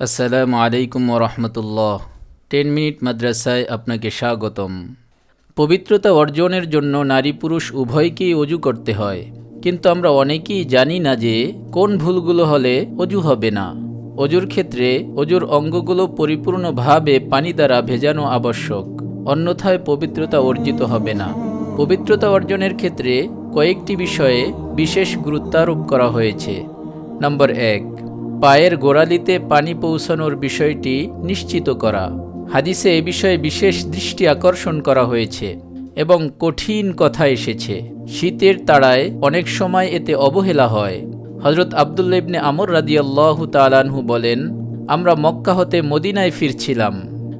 আসসালামু আলাইকুম রহমতুল্লাহ। Ten minute মাদ্রাসায় আপনাকে স্বাগতম। পবিত্রতা অর্জনের জন্য নারী পুরুষ উভয়কেই অজু করতে হয়। কিন্তু আমরা অনেকেই জানি না যে কোন ভুলগুলো হলে অজু হবে না। অজুর ক্ষেত্রে অজুর অঙ্গগুলো পরিপূর্ণভাবে পানি দ্বারা ভেজানো আবশ্যক। অন্যথায় পবিত্রতা অর্জিত হবে না। পবিত্রতা অর্জনের ক্ষেত্রে কয়েকটি বিষয়ে বিশেষ গুরুত্বারোপ করা হয়েছে। নম্বর এক পায়ের গোড়ালিতে পানি পৌঁছানোর বিষয়টি নিশ্চিত করা। হাদিসে এ বিষয়ে বিশেষ দৃষ্টি আকর্ষণ করা হয়েছে এবং কঠিন কথা এসেছে। শীতের তাড়ায় অনেক সময় এতে অবহেলা হয়। হজরত আবদুল্লা ইবনে আমর রাদিয়াল্লাহু তালানহু বলেন, আমরা মক্কা হতে মদিনায় ফিরছিলাম।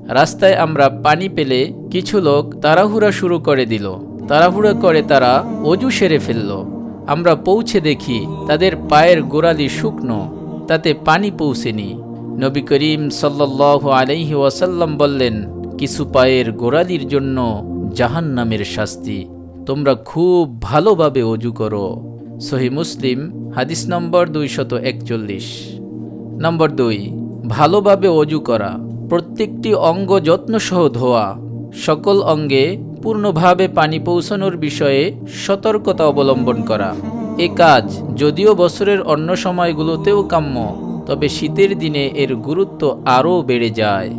রাস্তায় আমরা পানি পেলে কিছু লোক তাড়াহুড়া শুরু করে দিল। তাড়াহুড়া করে তারা অজু সেরে ফেলল। আমরা পৌঁছে দেখি তাদের পায়ের গোড়ালি শুকনো। তাতে পানি পৌঁছেনি। নবী করিম সাল্লাহ আলাইহি ওয়াসাল্লাম বললেন, কিছু পায়ের গোড়ালির জন্য জাহান্নামের শাস্তি। তোমরা খুব ভালোভাবে অজু করো। সহি মুসলিম, হাদিস নম্বর দুইশত একচল্লিশ। নম্বর দুই, ভালোভাবে অজু করা। প্রত্যেকটি অঙ্গ যত্নসহ ধোয়া। সকল অঙ্গে পূর্ণভাবে পানি পৌঁছানোর বিষয়ে সতর্কতা অবলম্বন করা। এ কাজ, যদিও বছরের অন্য সময়গুলোতেও কাম্য, তবে শীতের দিনে এর গুরুত্ব আরও বেড়ে যায়।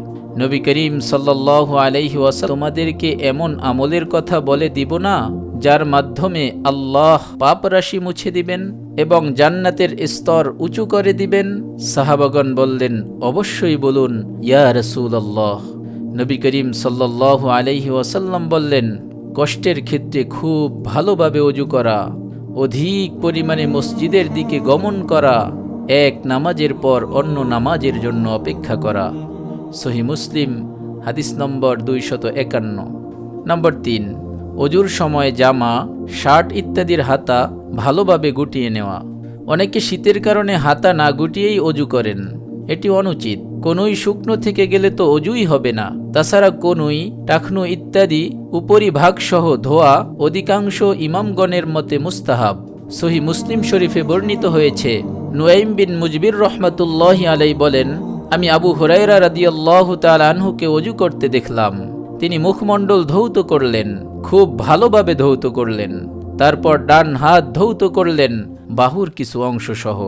নবী করিম সাল্লাহ আলাইহি ওয়াসাল্লাম তোমাদেরকে এমন আমলের কথা বলে দিব না, যার মাধ্যমে আল্লাহ পাপ রাশি মুছে দিবেন এবং জান্নাতের স্তর উঁচু করে দিবেন। সাহাবাগন বললেন, অবশ্যই বলুন, ইয়া রসুল আল্লাহ নবী করিম সাল্লাহ আলাইহি ওয়াসাল্লাম বললেন, কষ্টের ক্ষেত্রে খুব ভালোভাবে অজু করা। অধিক পরিমাণে মসজিদের দিকে গমন করা, এক নামাজের পর অন্য নামাজের জন্য অপেক্ষা করা। সহি মুসলিম, হাদিস নম্বর দুইশত একান্ন। নম্বর তিন, অজুর সময় জামা, শার্ট ইত্যাদির হাতা ভালোভাবে গুটিয়ে নেওয়া। অনেকে শীতের কারণে হাতা না গুটিয়েই অজু করেন। এটি অনুচিত। কোনোই শুকনো থেকে গেলে তো অজুই হবে না। তাছাড়া কোনোই টাকনু ইত্যাদি উপরিভাগসহ ধোয়া অধিকাংশ ইমামগণের মতে মুস্তাহাব। সহি মুসলিম শরীফে বর্ণিত হয়েছে, নুয়াইম বিন মুজবির রহমতুল্লাহ আলাই বলেন, আমি আবু হুরাইরা রাদিয়াল্লাহ তাল আনহুকে অজু করতে দেখলাম। তিনি মুখমণ্ডল ধৌত করলেন, খুব ভালোভাবে ধৌত করলেন। তারপর ডান হাত ধৌত করলেন, বাহুর কিছু অংশ সহ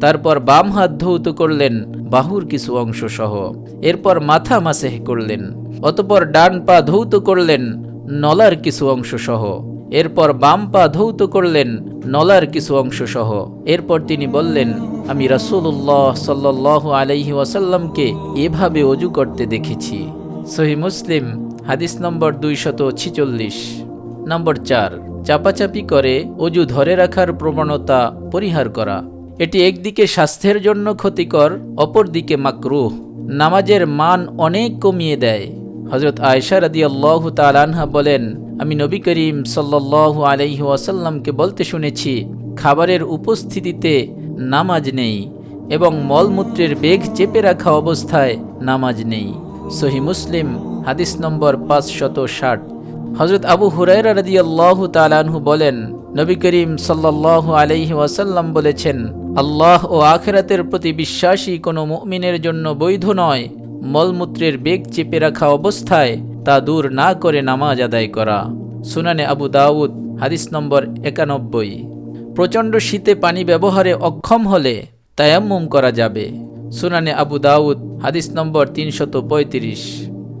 তারপর বাম হাত ধৌত করলেন বাহুর কিছু অংশ সহ। এরপর মাথা মাসেহ করলেন। অতপর ডান পা ধৌত করলেন নলার কিছু অংশ সহ। এরপর বাম পা ধৌত করলেন নলার কিছু অংশ সহ। এরপর তিনি বললেন, আমি রাসুল্লাহ সাল্লাহ আলাইহি ওয়াসাল্লামকে এভাবে অজু করতে দেখেছি। সহি মুসলিম, হাদিস নম্বর দুইশত ছিচল্লিশ। নম্বর চার, চাপাচাপি করে অজু ধরে রাখার প্রবণতা পরিহার করা। এটি একদিকে স্বাস্থ্যের জন্য ক্ষতিকর, অপরদিকে মাকরুহ। নামাজের মান অনেক কমিয়ে দেয়। হজরত আয়সা রাদি আল্লাহ তালানহা বলেন, আমি নবী করিম সাল্লাহ আলাইহি ওয়াসাল্লামকে বলতে শুনেছি, খাবারের উপস্থিতিতে নামাজ নেই এবং মলমূত্রের বেগ চেপে রাখা অবস্থায় নামাজ নেই। সহি মুসলিম, হাদিস নম্বর পাঁচশত ষাট। হজরত আবু হুরাইরা রাদি আল্লাহ তালানহু বলেন, নবী করিম সাল্লাহ আলাইহি ওয়াসাল্লাম বলেছেন আল্লাহ ও আখেরাতের প্রতি বিশ্বাসী কোনো মুমিনের জন্য বৈধ নয়। মলমূত্রের বেগ চেপে রাখা অবস্থায় তা দূর না করে নামাজ আদায় করা। সুনানে আবু দাউদ, হাদিস নম্বর একানব্বই। প্রচণ্ড শীতে পানি ব্যবহারে অক্ষম হলে তায়াম্মুম করা যাবে। সুনানে আবু দাউদ, হাদিস নম্বর তিনশত পঁয়ত্রিশ।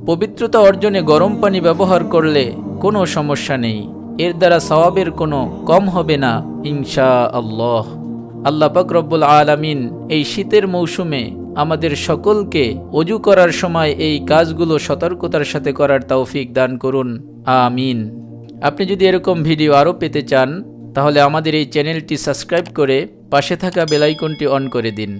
পবিত্রতা অর্জনে গরম পানি ব্যবহার করলে কোনো সমস্যা নেই। এর দ্বারা সওয়াবের কোনো কম হবে না ইনশা আল্লাহ আল্লাহ রব্বুল আলামিন এই শীতের মৌসুমে আমাদের সকলকে অজু করার সময় এই কাজগুলো সতর্কতার সাথে করার তৌফিক দান করুন। আমিন। আপনি যদি এরকম ভিডিও আরও পেতে চান, তাহলে আমাদের এই চ্যানেলটি সাবস্ক্রাইব করে পাশে থাকা বেলাইকনটি অন করে দিন।